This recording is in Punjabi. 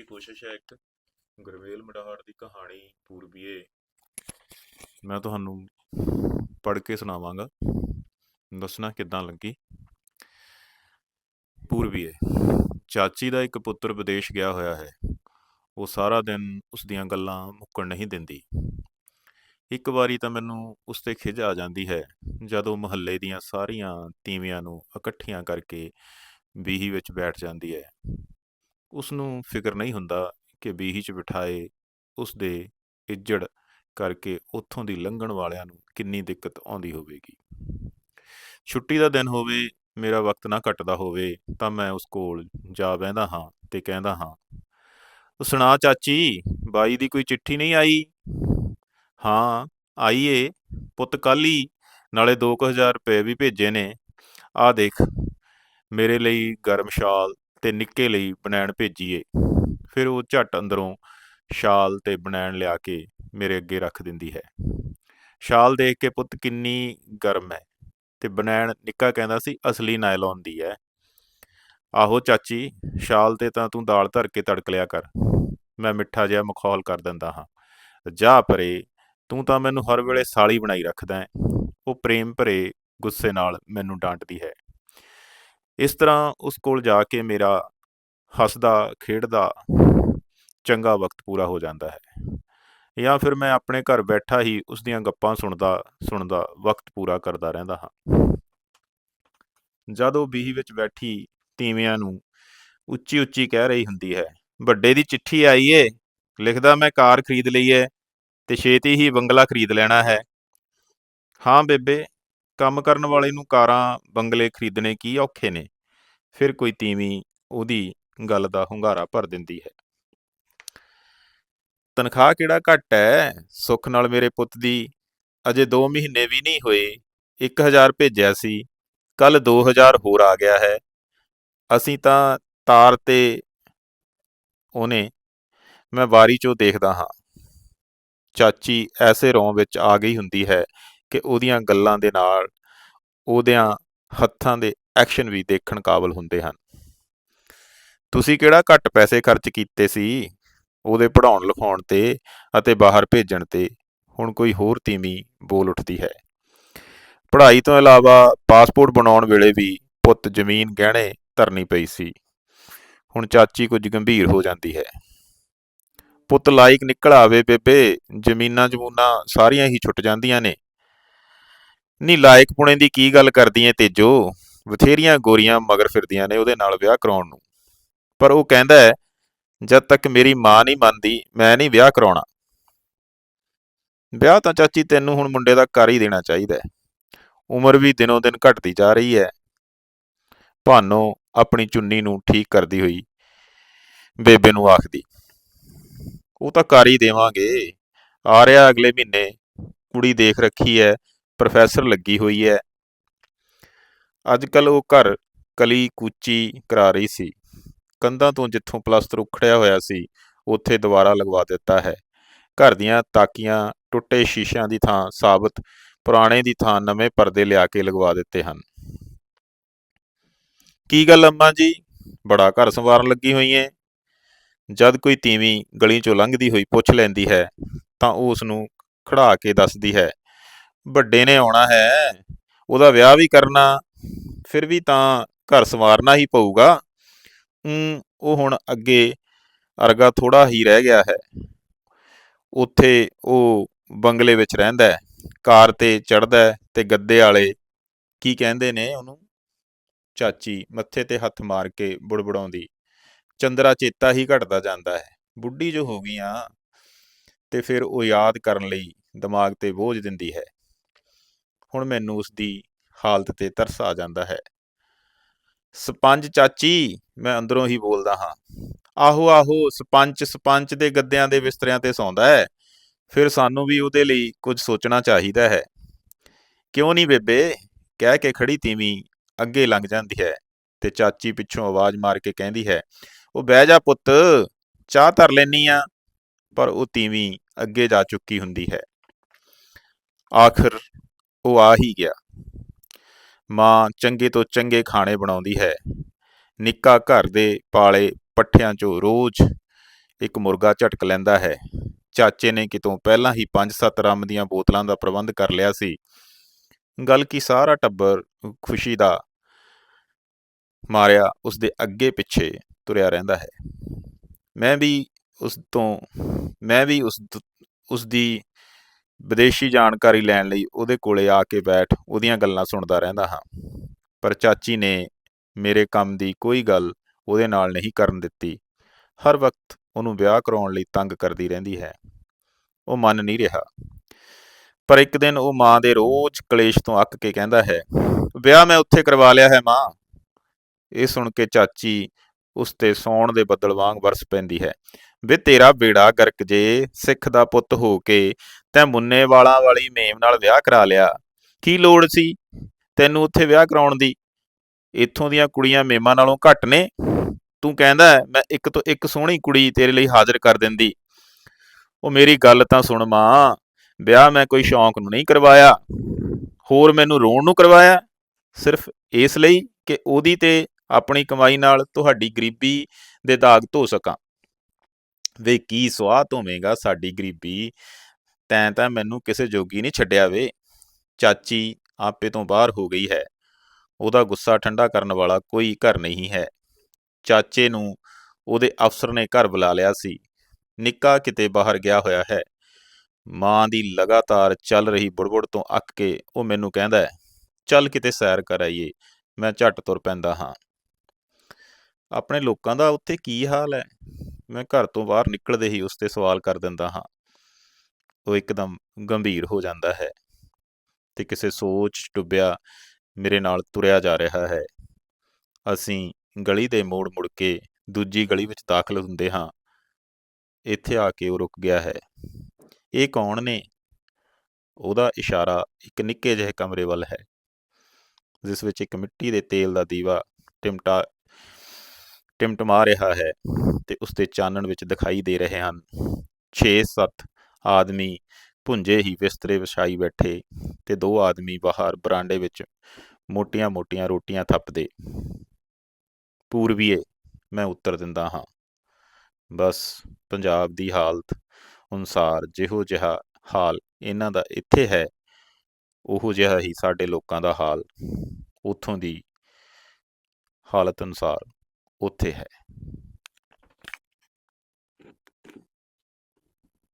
ਦੀ ਕੋਸ਼ਿਸ਼ ਹੈ ਇੱਕ ਗੁਰਵੇਲ ਮਡਾਹੜ ਦੀ ਕਹਾਣੀ ਪੂਰਬੀਏ। ਮੈਂ ਤੁਹਾਨੂੰ ਪੜ੍ਹ ਕੇ ਸੁਣਾਵਾਂਗਾ। ਦੱਸਣਾ ਕਿੱਦਾਂ ਲੱਗੀ? ਪੂਰਬੀਏ, ਚਾਚੀ ਦਾ ਇੱਕ ਪੁੱਤਰ ਵਿਦੇਸ਼ ਗਿਆ ਹੋਇਆ ਹੈ। ਉਹ ਸਾਰਾ ਦਿਨ ਉਸ ਦੀਆਂ ਗੱਲਾਂ ਮੁੱਕਣ ਨਹੀਂ ਦਿੰਦੀ। ਇੱਕ ਵਾਰੀ ਤਾਂ ਮੈਨੂੰ ਉਸ ਤੇ ਖਿਝ ਆ ਜਾਂਦੀ ਹੈ, ਜਦੋਂ ਮੁਹੱਲੇ ਦੀਆਂ ਸਾਰੀਆਂ ਤੀਵੀਆਂ ਨੂੰ ਇਕੱਠੀਆਂ ਕਰਕੇ ਬੀਹੀ ਵਿੱਚ ਬੈਠ ਜਾਂਦੀ ਹੈ। ਉਸਨੂੰ ਫਿਕਰ ਨਹੀਂ ਹੁੰਦਾ ਕਿ ਬੀਹੀ 'ਚ ਬਿਠਾਏ ਉਸਦੇ ਇੱਜੜ ਕਰਕੇ ਉੱਥੋਂ ਦੀ ਲੰਘਣ ਵਾਲਿਆਂ ਨੂੰ ਕਿੰਨੀ ਦਿੱਕਤ ਆਉਂਦੀ ਹੋਵੇਗੀ। ਛੁੱਟੀ ਦਾ ਦਿਨ ਹੋਵੇ, ਮੇਰਾ ਵਕਤ ਨਾ ਘਟਦਾ ਹੋਵੇ, ਤਾਂ ਮੈਂ ਉਸ ਕੋਲ ਜਾ ਬਹਿੰਦਾ ਹਾਂ ਤੇ ਕਹਿੰਦਾ ਹਾਂ "ਉਹ ਸੁਣਾ ਚਾਚੀ, ਬਾਈ ਦੀ ਕੋਈ ਚਿੱਠੀ ਨਹੀਂ ਆਈ? ਹਾਂ, ਆਈ ਏ, ਪੁੱਤ ਕੱਲ੍ਹ ਹੀ, ਨਾਲੇ 2000 ਰੁਪਏ ਵੀ ਭੇਜੇ ਨੇ। ਆ ਦੇਖ, ਮੇਰੇ ਲਈ ਗਰਮ ਸ਼ਾਲ ਤੇ ਨਿੱਕੇ ਲਈ ਬਨੈਣ ਭੇਜੀਏ। ਫਿਰ ਉਹ ਝੱਟ ਅੰਦਰੋਂ ਸ਼ਾਲ ਤੇ ਬਨੈਣ ਲਿਆ ਕੇ ਮੇਰੇ ਅੱਗੇ ਰੱਖ ਦਿੰਦੀ ਹੈ। ਸ਼ਾਲ ਦੇਖ ਕੇ ਪੁੱਤ ਕਿੰਨੀ ਗਰਮ ਹੈ ਤੇ ਬਨੈਣ ਨਿੱਕਾ ਕਹਿੰਦਾ ਸੀ, ਅਸਲੀ ਨਾਇਲੋਨ ਦੀ ਹੈ। ਆਹੋ ਚਾਚੀ, ਸ਼ਾਲ ਤੇ ਤਾਂ ਤੂੰ ਦਾਲ ਧਰ ਕੇ ਤੜਕ ਲਿਆ ਕਰ। ਮੈਂ ਮਿੱਠਾ ਜਿਹਾ ਮਖੌਲ ਕਰ ਦਿੰਦਾ ਹਾਂ। ਜਾ ਪਰੇ, ਤੂੰ ਤਾਂ ਮੈਨੂੰ ਹਰ ਵੇਲੇ ਸਾਲੀ ਬਣਾਈ ਰੱਖਦਾ ਹੈ। ਉਹ ਪ੍ਰੇਮ ਭਰੇ ਗੁੱਸੇ ਨਾਲ ਮੈਨੂੰ ਡਾਂਟਦੀ ਹੈ। ਇਸ ਤਰ੍ਹਾਂ ਉਸ ਕੋਲ ਜਾ ਕੇ ਮੇਰਾ ਹੱਸਦਾ, ਖੇਡਦਾ ਚੰਗਾ ਵਕਤ ਪੂਰਾ ਹੋ ਜਾਂਦਾ ਹੈ। ਜਾਂ ਫਿਰ ਮੈਂ ਆਪਣੇ ਘਰ ਬੈਠਾ ਹੀ ਉਸ ਦੀਆਂ ਗੱਪਾਂ ਸੁਣਦਾ ਸੁਣਦਾ, ਵਕਤ ਪੂਰਾ ਕਰਦਾ ਰਹਿੰਦਾ ਹਾਂ। ਜਦ ਉਹ ਬੀਹੀ ਵਿੱਚ ਬੈਠੀ ਤੀਵਿਆਂ ਨੂੰ ਉੱਚੀ ਉੱਚੀ ਕਹਿ ਰਹੀ ਹੁੰਦੀ ਹੈ, ਵੱਡੇ ਦੀ ਚਿੱਠੀ ਆਈ ਏ, ਲਿਖਦਾ ਮੈਂ ਕਾਰ ਖਰੀਦ ਲਈ ਏ ਤੇ ਛੇਤੀ ਹੀ ਬੰਗਲਾ ਖਰੀਦ ਲੈਣਾ ਹੈ। ਹਾਂ ਬੇਬੇ। ਕੰਮ ਕਰਨ ਵਾਲੇ ਨੂੰ ਕਾਰਾਂ, ਬੰਗਲੇ ਖਰੀਦਣੇ ਕੀ ਔਖੇ ਨੇ? ਫਿਰ ਕੋਈ ਤੀਵੀਂ ਉਹਦੀ ਗੱਲ ਦਾ ਹੁੰਗਾਰਾ ਭਰ ਦਿੰਦੀ ਹੈ। ਤਨਖਾਹ ਕਿਹੜਾ ਘੱਟ ਹੈ? ਸੁੱਖ ਨਾਲ ਮੇਰੇ ਪੁੱਤ ਦੀ ਅਜੇ ਦੋ ਮਹੀਨੇ ਵੀ ਨਹੀਂ ਹੋਏ 1000 ਭੇਜਿਆ ਸੀ ਕੱਲ 2000 ਹੋਰ ਆ ਗਿਆ ਹੈ। ਅਸੀਂ ਤਾਂ ਤਾਰ ਤੇ ਉਹਨੇ, ਮੈਂ ਵਾਰੀ ਚੋਂ ਦੇਖਦਾ ਹਾਂ। ਚਾਚੀ ਐਸੇ ਰੌਂ ਵਿੱਚ ਆ ਗਈ ਹੁੰਦੀ ਹੈ ਕਿ ਉਹਦੀਆਂ ਗੱਲਾਂ ਦੇ ਨਾਲ ਉਹਦਿਆਂ ਹੱਥਾਂ ਦੇ ਐਕਸ਼ਨ ਵੀ ਦੇਖਣ ਕਾਬਲ ਹੁੰਦੇ ਹਨ। ਤੁਸੀਂ ਕਿਹੜਾ ਘੱਟ ਪੈਸੇ ਖਰਚ ਕੀਤੇ ਸੀ? ਉਹਦੇ ਪੜਾਉਣ ਲਿਖਾਉਣ ਤੇ ਅਤੇ ਬਾਹਰ ਭੇਜਣ ਤੇ ਹੁਣ ਕੋਈ ਹੋਰ ਤੀਵੀਂ ਬੋਲ ਉੱਠਦੀ ਹੈ। ਪੜ੍ਹਾਈ ਤੋਂ ਇਲਾਵਾ ਪਾਸਪੋਰਟ ਬਣਾਉਣ ਵੇਲੇ ਵੀ ਪੁੱਤ ਜ਼ਮੀਨ ਗਹਿਣੇ ਧਰਨੀ ਪਈ ਸੀ। ਹੁਣ ਚਾਚੀ ਕੁਝ ਗੰਭੀਰ ਹੋ ਜਾਂਦੀ ਹੈ। ਪੁੱਤ ਲਾਇਕ ਨਿਕਲ ਆਵੇ ਬੇਬੇ ਜ਼ਮੀਨਾਂ ਜਮੂਨਾ ਸਾਰੀਆਂ ਹੀ ਛੁੱਟ ਜਾਂਦੀਆਂ ਨੇ। ਨੀ, ਲਾਇਕ ਪੁਣੇ ਦੀ ਕੀ ਗੱਲ ਕਰਦੀ ਏ ਤੇਜੋ? ਬਥੇਰੀਆਂ ਗੋਰੀਆਂ ਮਗਰ ਫਿਰਦੀਆਂ ਨੇ ਉਹਦੇ ਨਾਲ ਵਿਆਹ ਕਰਾਉਣ ਨੂੰ। ਪਰ ਉਹ ਕਹਿੰਦਾ ਹੈ, ਜਦ ਤੱਕ ਮੇਰੀ ਮਾਂ ਨਹੀਂ ਮੰਨਦੀ, ਮੈਂ ਨਹੀਂ ਵਿਆਹ ਕਰਾਉਣਾ। ਵਿਆਹ ਤਾਂ ਚਾਚੀ ਤੈਨੂੰ ਹੁਣ ਮੁੰਡੇ ਦਾ ਕਰ ਹੀ ਦੇਣਾ ਚਾਹੀਦਾ ਹੈ। ਉਮਰ ਵੀ ਦਿਨੋਂ ਦਿਨ ਘਟਦੀ ਜਾ ਰਹੀ ਹੈ। ਭਾਨੋ ਆਪਣੀ ਚੁੰਨੀ ਨੂੰ ਠੀਕ ਕਰਦੀ ਹੋਈ ਬੇਬੇ ਨੂੰ ਆਖਦੀ, ਉਹ ਤਾਂ ਕਰ ਹੀ ਦੇਵਾਂਗੇ। ਆ ਰਿਹਾ ਅਗਲੇ ਮਹੀਨੇ, ਕੁੜੀ ਦੇਖ ਰੱਖੀ ਹੈ ਪ੍ਰੋਫੈਸਰ ਲੱਗੀ ਹੋਈ ਹੈ। ਅੱਜ ਕੱਲ ਉਹ ਘਰ ਕਲੀ ਕੂਚੀ ਕਰਾ ਰਹੀ ਸੀ। ਕੰਧਾਂ ਤੋਂ ਜਿੱਥੋਂ ਪਲਾਸਟਰ ਉਖੜਿਆ ਹੋਇਆ ਸੀ, ਉੱਥੇ ਦੁਬਾਰਾ ਲਗਵਾ ਦਿੱਤਾ ਹੈ। ਘਰ ਦੀਆਂ ਤਾਕੀਆਂ ਟੁੱਟੇ ਸ਼ੀਸ਼ਿਆਂ ਦੀ ਥਾਂ ਸਾਬਤ ਪੁਰਾਣੇ ਦੀ ਥਾਂ ਨਵੇਂ ਪਰਦੇ ਲਿਆ ਕੇ ਲਗਵਾ ਦਿੱਤੇ ਹਨ। ਕੀ ਗੱਲ ਅੰਮਾ ਜੀ? ਬੜਾ ਘਰ ਸੰਵਾਰਨ ਲੱਗੀ ਹੋਈ ਏ। ਜਦ ਕੋਈ ਤੀਵੀਂ ਗਲੀ ਚੋਂ ਲੰਘਦੀ ਹੋਈ ਪੁੱਛ ਲੈਂਦੀ ਹੈ, ਤਾਂ ਉਹ ਉਸ ਨੂੰ ਖੜਾ ਕੇ ਦੱਸਦੀ ਹੈ ਵੱਡੇ ਨੇ ਆਉਣਾ ਹੈ ਉਹਦਾ ਵਿਆਹ ਵੀ ਕਰਨਾ ਫਿਰ ਵੀ ਤਾਂ ਘਰ ਸੰਵਾਰਨਾ ਹੀ ਪਊਗਾ। ਉਹ ਹੁਣ ਅੱਗੇ ਅਰਗਾ ਥੋੜਾ ਹੀ ਰਹਿ ਗਿਆ ਹੈ। ਉੱਥੇ ਉਹ ਬੰਗਲੇ ਵਿੱਚ ਰਹਿੰਦਾ ਹੈ ਕਾਰ ਤੇ ਚੜਦਾ ਤੇ ਗੱਦੇ ਵਾਲੇ ਕੀ ਕਹਿੰਦੇ ਨੇ ਉਹਨੂੰ? ਚਾਚੀ ਮੱਥੇ ਤੇ ਹੱਥ ਮਾਰ ਕੇ ਬੁੜਬੁੜਾਉਂਦੀ ਚੰਦਰਾ ਚੇਤਾ ਹੀ ਘਟਦਾ ਜਾਂਦਾ ਹੈ। ਬੁੱਢੀ ਜੋ ਹੋ ਗਈਆਂ ਤੇ ਫਿਰ ਉਹ ਯਾਦ ਕਰਨ ਲਈ ਦਿਮਾਗ ਤੇ ਬੋਝ ਦਿੰਦੀ ਹੈ। ਹੁਣ ਮੈਨੂੰ ਉਸ ਦੀ ਹਾਲਤ ਤੇ ਤਰਸ ਆ ਜਾਂਦਾ ਹੈ। ਸਪੰਜ ਚਾਚੀ, ਮੈਂ ਅੰਦਰੋਂ ਹੀ ਬੋਲਦਾ ਹਾਂ। ਆਹੋ ਆਹੋ ਸਪੰਚ ਸਪੰਚ ਦੇ ਗੱਦਿਆਂ ਦੇ ਬਿਸਤਰਿਆਂ ਤੇ ਸੌਂਦਾ ਹੈ। ਫਿਰ ਸਾਨੂੰ ਵੀ ਉਹਦੇ ਲਈ ਕੁਝ ਸੋਚਣਾ ਚਾਹੀਦਾ ਹੈ। ਕਿਉਂ ਨਹੀਂ ਬੇਬੇ? ਕਹਿ ਕੇ ਖੜੀ ਤੀਵੀਂ ਅੱਗੇ ਲੰਘ ਜਾਂਦੀ ਹੈ ਤੇ ਚਾਚੀ ਪਿੱਛੋਂ ਆਵਾਜ਼ ਮਾਰ ਕੇ ਕਹਿੰਦੀ ਹੈ, ਉਹ ਬਹਿ ਜਾ ਪੁੱਤ, ਚਾਹ ਧਰ ਲੈਨੀ ਆ ਪਰ ਉਹ ਤੀਵੀਂ ਅੱਗੇ ਜਾ ਚੁੱਕੀ ਹੁੰਦੀ ਹੈ। ਆਖਰ ਉਹ ਆ ਹੀ ਗਿਆ। ਮਾਂ ਚੰਗੇ ਤੋਂ ਚੰਗੇ ਖਾਣੇ ਬਣਾਉਂਦੀ ਹੈ। ਨਿੱਕਾ ਘਰ ਦੇ ਪਾਲੇ ਪੱਠਿਆਂ 'ਚੋਂ ਰੋਜ਼ ਇੱਕ ਮੁਰਗਾ ਝਟਕ ਲੈਂਦਾ ਹੈ। ਚਾਚੇ ਨੇ ਕਿਤੋਂ ਪਹਿਲਾਂ ਹੀ 5-7 ਰੰਮ ਦੀਆਂ ਬੋਤਲਾਂ ਦਾ ਪ੍ਰਬੰਧ ਕਰ ਲਿਆ ਸੀ। ਗੱਲ ਕੀ ਸਾਰਾ ਟੱਬਰ ਖੁਸ਼ੀ ਦਾ ਮਾਰਿਆ ਉਸ ਦੇ ਅੱਗੇ ਪਿੱਛੇ ਤੁਰਿਆ ਰਹਿੰਦਾ ਹੈ। ਮੈਂ ਵੀ ਉਸ ਤੋਂ, ਮੈਂ ਵੀ ਉਸ ਉਸ ਦੀ ਵਿਦੇਸ਼ੀ ਜਾਣਕਾਰੀ ਲੈਣ ਲਈ ਉਹਦੇ ਕੋਲੇ ਆ ਕੇ ਬੈਠ, ਉਹਦੀਆਂ ਗੱਲਾਂ ਸੁਣਦਾ ਰਹਿੰਦਾ ਹਾਂ। ਪਰ ਚਾਚੀ ਨੇ ਮੇਰੇ ਕੰਮ ਦੀ ਕੋਈ ਗੱਲ ਉਹਦੇ ਨਾਲ ਨਹੀਂ ਕਰਨ ਦਿੱਤੀ। ਹਰ ਵਕਤ ਉਹਨੂੰ ਵਿਆਹ ਕਰਾਉਣ ਲਈ ਤੰਗ ਕਰਦੀ ਰਹਿੰਦੀ ਹੈ। ਉਹ ਮੰਨ ਨਹੀਂ ਰਿਹਾ। ਪਰ ਇੱਕ ਦਿਨ ਉਹ ਮਾਂ ਦੇ ਰੋਜ਼ ਕਲੇਸ਼ ਤੋਂ ਅੱਕ ਕੇ ਕਹਿੰਦਾ ਹੈ, ਵਿਆਹ ਮੈਂ ਉੱਥੇ ਕਰਵਾ ਲਿਆ ਹੈ ਮਾਂ। ਇਹ ਸੁਣ ਕੇ ਚਾਚੀ ਉਸ ਤੇ ਸੌਣ ਦੇ ਬੱਦਲ ਵਾਂਗ ਵਰਸ ਪੈਂਦੀ ਹੈ। ਵੇ ਤੇਰਾ ਬੇੜਾ ਗਰਕ ਜੇ, ਸਿੱਖ ਦਾ ਪੁੱਤ ਹੋ ਕੇ, ਤੈਂ ਮੁੰਨੇ ਵਾਲਾਂ ਵਾਲੀ ਮੇਮ ਨਾਲ ਵਿਆਹ ਕਰਾ ਲਿਆ। ਕੀ ਲੋੜ ਸੀ ਤੈਨੂੰ ਉੱਥੇ ਵਿਆਹ ਕਰਾਉਣ ਦੀ? ਇੱਥੋਂ ਦੀਆਂ ਕੁੜੀਆਂ ਮੇਮਾਂ ਨਾਲੋਂ ਘੱਟ ਨੇ। ਤੂੰ ਕਹਿੰਦਾ, ਮੈਂ ਇੱਕ ਤੋਂ ਇੱਕ ਸੋਹਣੀ ਕੁੜੀ ਤੇਰੇ ਲਈ ਹਾਜ਼ਰ ਕਰ ਦਿੰਦੀ। ਉਹ ਮੇਰੀ ਗੱਲ ਤਾਂ ਸੁਣ ਮਾਂ, ਵਿਆਹ ਮੈਂ ਕੋਈ ਸ਼ੌਂਕ ਨੂੰ ਨਹੀਂ ਕਰਵਾਇਆ। ਹੋਰ ਮੈਨੂੰ ਰੋਣ ਨੂੰ ਕਰਵਾਇਆ। ਸਿਰਫ ਇਸ ਲਈ ਕਿ ਉਹਦੀ ਤੇ ਆਪਣੀ ਕਮਾਈ ਨਾਲ ਤੁਹਾਡੀ ਗਰੀਬੀ ਦੇ ਦਾਗ ਧੋ ਸਕਾਂ। ਵੇ ਕੀ ਸਵਾਹ ਧੋਵੇਂਗਾ ਸਾਡੀ ਗਰੀਬੀ। ਤੈਂ ਤਾਂ ਮੈਨੂੰ ਕਿਸੇ ਜੋਗੀ ਨਹੀਂ ਛੱਡਿਆ ਵੇ। ਚਾਚੀ ਆਪੇ ਤੋਂ ਬਾਹਰ ਹੋ ਗਈ ਹੈ। ਉਹਦਾ ਗੁੱਸਾ ਠੰਡਾ ਕਰਨ ਵਾਲਾ ਕੋਈ ਘਰ ਨਹੀਂ ਹੈ। ਚਾਚੇ ਨੂੰ ਉਹਦੇ ਅਫਸਰ ਨੇ ਘਰ ਬੁਲਾ ਲਿਆ ਸੀ। ਨਿੱਕਾ ਕਿਤੇ ਬਾਹਰ ਗਿਆ ਹੋਇਆ ਹੈ। ਮਾਂ ਦੀ ਲਗਾਤਾਰ ਚੱਲ ਰਹੀ ਬੁੜਬੁੜ ਤੋਂ ਅੱਕ ਕੇ ਉਹ ਮੈਨੂੰ ਕਹਿੰਦਾ ਹੈ, ਚੱਲ ਕਿਤੇ ਸੈਰ ਕਰ ਆਈਏ, ਮੈਂ ਝੱਟ ਤੁਰ ਪੈਂਦਾ ਹਾਂ। ਆਪਣੇ ਲੋਕਾਂ ਦਾ ਉੱਥੇ ਕੀ ਹਾਲ ਹੈ? ਮੈਂ ਘਰ ਤੋਂ ਬਾਹਰ ਨਿਕਲਦੇ ਹੀ ਉਸ ਤੇ ਸਵਾਲ ਕਰ ਦਿੰਦਾ ਹਾਂ। ਉਹ ਇੱਕਦਮ ਗੰਭੀਰ ਹੋ ਜਾਂਦਾ ਹੈ ਤੇ ਕਿਸੇ ਸੋਚ 'ਚ ਡੁੱਬਿਆ ਮੇਰੇ ਨਾਲ ਤੁਰਿਆ ਜਾ ਰਿਹਾ ਹੈ। ਅਸੀਂ ਗਲੀ ਦੇ ਮੋੜ ਮੁੜ ਕੇ ਦੂਜੀ ਗਲੀ ਵਿੱਚ ਦਾਖਲ ਹੁੰਦੇ ਹਾਂ। ਇੱਥੇ ਆ ਕੇ ਉਹ ਰੁਕ ਗਿਆ ਹੈ। ਇਹ ਕੌਣ ਨੇ? ਉਹਦਾ ਇਸ਼ਾਰਾ ਇੱਕ ਨਿੱਕੇ ਜਿਹੇ ਕਮਰੇ ਵੱਲ ਹੈ, ਜਿਸ ਵਿੱਚ ਇੱਕ ਮਿੱਟੀ ਦੇ ਤੇਲ ਦਾ ਦੀਵਾ ਟਿਮਟਾ ਟਿਮਟਮਾ ਰਿਹਾ ਹੈ ਤੇ ਉਸ ਦੇ ਚਾਨਣ ਵਿੱਚ ਦਿਖਾਈ ਦੇ ਰਹੇ ਹਨ। 6-7 ਆਦਮੀ ਭੁੰਜੇ ਹੀ ਬਿਸਤਰੇ ਵਿਛਾਈ ਬੈਠੇ ਤੇ ਦੋ ਆਦਮੀ ਬਾਹਰ ਬਰਾਂਡੇ ਵਿੱਚ ਮੋਟੀਆਂ-ਮੋਟੀਆਂ ਰੋਟੀਆਂ ਥੱਪਦੇ। ਪੂਰਬੀਏ ਮੈਂ ਉੱਤਰ ਦਿੰਦਾ ਹਾਂ। ਬਸ, ਪੰਜਾਬ ਦੀ ਹਾਲਤ ਅਨੁਸਾਰ ਜਿਹੋ ਜਿਹਾ ਹਾਲ ਇਹਨਾਂ ਦਾ ਇੱਥੇ ਹੈ, ਉਹੋ ਜਿਹਾ ਹੀ ਸਾਡੇ ਲੋਕਾਂ ਦਾ ਹਾਲ ਉੱਥੋਂ ਦੀ ਹਾਲਤ ਅਨੁਸਾਰ। ਉੱਥੇ ਹੈ।